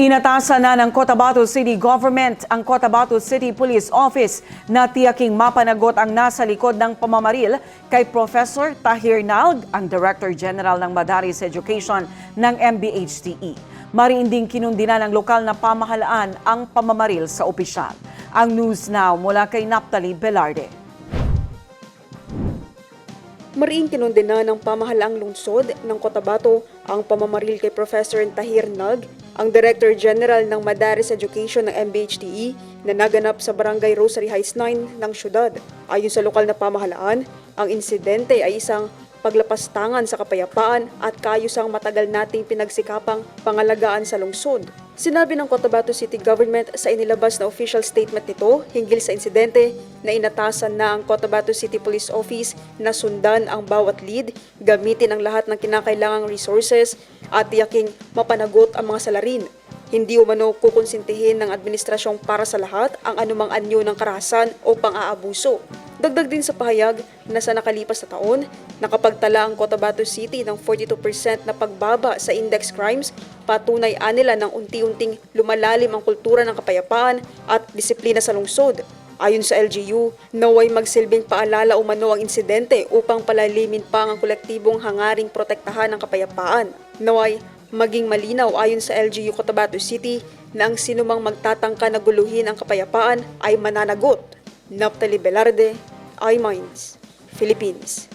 Inatasan na ng Cotabato City Government ang Cotabato City Police Office na tiyaking mapanagot ang nasa likod ng pamamaril kay Professor Tahir Nalg, ang Director General ng Madaris Education ng MBHTE. Mariinding kinundina ng lokal na pamahalaan ang pamamaril sa opisyal. Ang News Now mula kay Naptali Velarde. Mariing kinundina ng pamahalaang lungsod ng Cotabato ang pamamaril kay Professor Tahir Nag, ang Director General ng Madaris Education ng MBHTE na naganap sa Barangay Rosary Heights 9 ng syudad. Ayon sa lokal na pamahalaan, ang insidente ay isang paglapastangan sa kapayapaan at kayusang matagal nating pinagsikapang pangalagaan sa lungsod. Sinabi ng Cotabato City Government sa inilabas na official statement nito hinggil sa insidente na inatasan na ang Cotabato City Police Office na sundan ang bawat lead, gamitin ang lahat ng kinakailangang resources at tiyaking mapanagot ang mga salarin. Hindi umano kukonsintihin ng administrasyong para sa lahat ang anumang anyo ng karahasan o pang-aabuso. Dagdag din sa pahayag na sa nakalipas na taon, nakapagtala ang Cotabato City ng 42% na pagbaba sa index crimes, patunay anila ng unti-unting lumalalim ang kultura ng kapayapaan at disiplina sa lungsod. Ayon sa LGU, naway magsilbing paalala umano ang insidente upang palalimin pa ang kolektibong hangaring protektahan ng kapayapaan. Naway maging malinaw ayon sa LGU Cotabato City na ang sinumang magtatangka na guluhin ang kapayapaan ay mananagot. Naptali Velarde, iMinds, Philippines.